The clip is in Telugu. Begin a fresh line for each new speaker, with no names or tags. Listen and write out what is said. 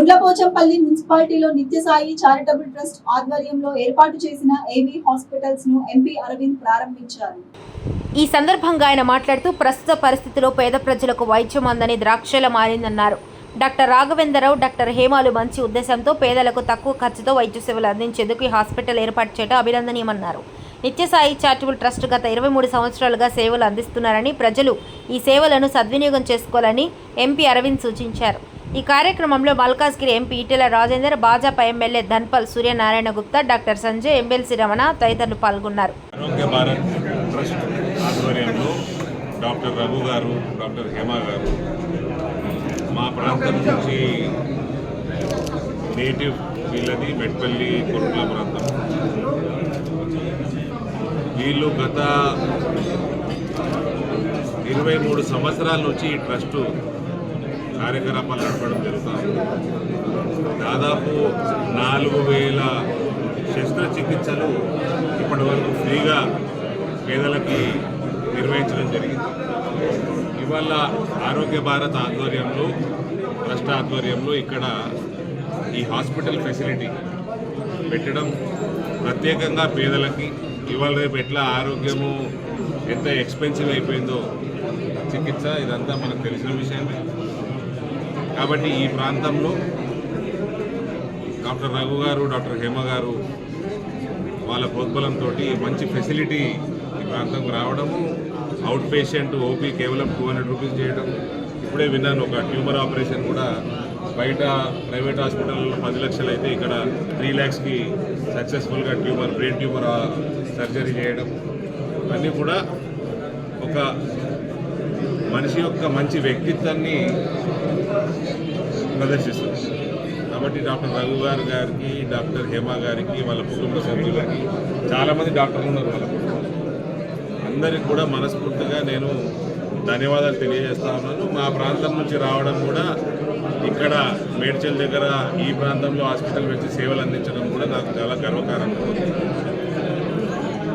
గుండ్లపోచంపల్లి మున్సిపాలిటీలో నిత్యసాయి చారిటబుల్ ట్రస్ట్ ఆధ్వర్యంలో ఏర్పాటు చేసిన ఏవీ హాస్పిటల్స్ను ఎంపీ అరవింద్ ప్రారంభించారు.
ఈ సందర్భంగా ఆయన మాట్లాడుతూ ప్రస్తుత పరిస్థితిలో పేద ప్రజలకు వైద్యం అందని ద్రాక్షల మారిందన్నారు. డాక్టర్ రాఘవేంద్రరావు డాక్టర్ హేమాలు మంచి ఉద్దేశంతో పేదలకు తక్కువ ఖర్చుతో వైద్య సేవలు అందించేందుకు ఈ హాస్పిటల్ ఏర్పాటు చేయడం అభినందనీయమన్నారు. నిత్యసాయి చారిటబుల్ ట్రస్ట్ గత ఇరవై మూడు సంవత్సరాలుగా సేవలు అందిస్తున్నారని ప్రజలు ఈ సేవలను సద్వినియోగం చేసుకోవాలని ఎంపీ అరవింద్ సూచించారు. ఈ కార్యక్రమంలో Malkajgiri MP Etela Rajender Bhajapa MLA Dhanpal Suryanarayana Gupta doctor Sanjay MLC Ramana తదితరులు పాల్గొన్నారు.
ఆరోగ్య భారత్ ట్రస్ట్ ఆధ్వర్యంలో డాక్టర్ రఘు గారు డాక్టర్ హేమ గారు మా ప్రాంతం నుంచి నేటివ్ వీళ్ళది మెట్పల్లి కొరుట్ల ప్రాంతం. వీళ్ళు గత ఇరవై మూడు సంవత్సరాల నుంచి ఈ ట్రస్టు కార్యకలాపాలు నడపడం జరుగుతుంది. దాదాపు నాలుగు వేల శస్త్రచికిత్సలు ఇప్పటి వరకు ఫ్రీగా పేదలకి నిర్వహించడం జరిగింది. ఇవాళ ఆరోగ్య భారత్ ఆధ్వర్యంలో ట్రస్ట్ ఆధ్వర్యంలో ఇక్కడ ఈ హాస్పిటల్ ఫెసిలిటీ పెట్టడం ప్రత్యేకంగా పేదలకి ఇవాళ రేపు ఎట్లా ఆరోగ్యము ఎంత ఎక్స్పెన్సివ్ అయిపోయిందో చికిత్స ఇదంతా మనకు తెలిసిన విషయమే. కాబట్టి ఈ ప్రాంతంలో డాక్టర్ రఘు గారు డాక్టర్ హేమ గారు వాళ్ళ ప్రోద్బలంతో మంచి ఫెసిలిటీ ఈ ప్రాంతంకు రావడము అవుట్ పేషెంట్ ఓపీ కేవలం టూ హండ్రెడ్ రూపీస్ చేయడం ఇప్పుడే విన్నాను ఒక ట్యూమర్ ఆపరేషన్ కూడా బయట ప్రైవేట్ హాస్పిటల్లో పది లక్షలు అయితే ఇక్కడ త్రీ ల్యాక్స్కి సక్సెస్ఫుల్గా ట్యూమర్ బ్రెయిన్ ట్యూమర్ సర్జరీ చేయడం. అన్నీ కూడా ఒక మనిషి యొక్క మంచి వ్యక్తిత్వాన్ని ప్రదర్శిస్తుంది. కాబట్టి డాక్టర్ రఘు గారు గారికి డాక్టర్ హేమ గారికి వాళ్ళ కుటుంబ సభ్యులకి చాలామంది డాక్టర్లు ఉన్నారు వాళ్ళ అందరికి కూడా మనస్ఫూర్తిగా నేను ధన్యవాదాలు తెలియజేస్తా ఉన్నాను. మా ప్రాంతం నుంచి రావడం కూడా ఇక్కడ మేడ్చల్ దగ్గర ఈ ప్రాంతంలో హాస్పిటల్ వచ్చి సేవలు అందించడం కూడా నాకు చాలా గర్వకారంగా ఉంది